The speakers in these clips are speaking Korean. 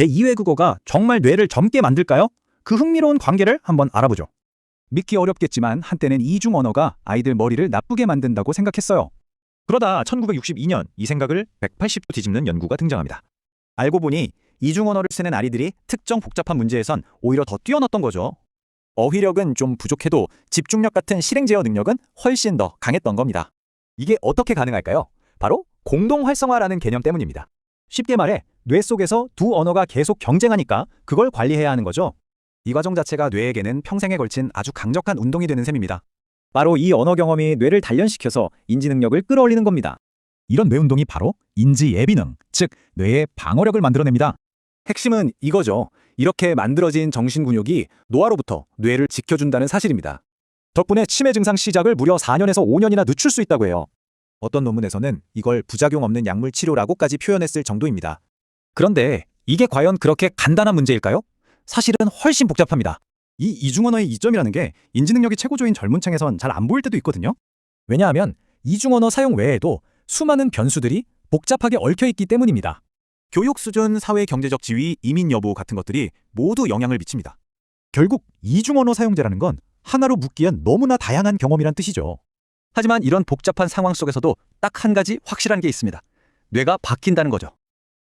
제2외 국어가 정말 뇌를 젊게 만들까요? 그 흥미로운 관계를 한번 알아보죠. 믿기 어렵겠지만 한때는 이중 언어가 아이들 머리를 나쁘게 만든다고 생각했어요. 그러다 1962년 이 생각을 180도 뒤집는 연구가 등장합니다. 알고 보니 이중 언어를 쓰는 아이들이 특정 복잡한 문제에선 오히려 더 뛰어났던 거죠. 어휘력은 좀 부족해도 집중력 같은 실행 제어 능력은 훨씬 더 강했던 겁니다. 이게 어떻게 가능할까요? 바로 공동 활성화라는 개념 때문입니다. 쉽게 말해 뇌 속에서 두 언어가 계속 경쟁하니까 그걸 관리해야 하는 거죠. 이 과정 자체가 뇌에게는 평생에 걸친 아주 강력한 운동이 되는 셈입니다. 바로 이 언어 경험이 뇌를 단련시켜서 인지 능력을 끌어올리는 겁니다. 이런 뇌 운동이 바로 인지 예비능, 즉 뇌의 방어력을 만들어냅니다. 핵심은 이거죠. 이렇게 만들어진 정신 근육이 노화로부터 뇌를 지켜준다는 사실입니다. 덕분에 치매 증상 시작을 무려 4년에서 5년이나 늦출 수 있다고 해요. 어떤 논문에서는 이걸 부작용 없는 약물 치료라고까지 표현했을 정도입니다. 그런데 이게 과연 그렇게 간단한 문제일까요? 사실은 훨씬 복잡합니다. 이 이중언어의 이점이라는 게 인지 능력이 최고조인 젊은 층에선 잘 안 보일 때도 있거든요. 왜냐하면 이중언어 사용 외에도 수많은 변수들이 복잡하게 얽혀 있기 때문입니다. 교육 수준, 사회 경제적 지위, 이민 여부 같은 것들이 모두 영향을 미칩니다. 결국 이중언어 사용자라는 건 하나로 묶기엔 너무나 다양한 경험이란 뜻이죠. 하지만 이런 복잡한 상황 속에서도 딱 한 가지 확실한 게 있습니다. 뇌가 바뀐다는 거죠.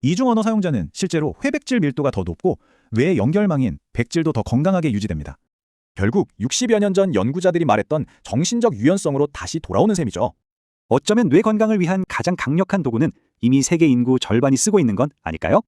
이중 언어 사용자는 실제로 회백질 밀도가 더 높고 뇌의 연결망인 백질도 더 건강하게 유지됩니다. 결국 60여 년 전 연구자들이 말했던 정신적 유연성으로 다시 돌아오는 셈이죠. 어쩌면 뇌 건강을 위한 가장 강력한 도구는 이미 세계 인구 절반이 쓰고 있는 건 아닐까요?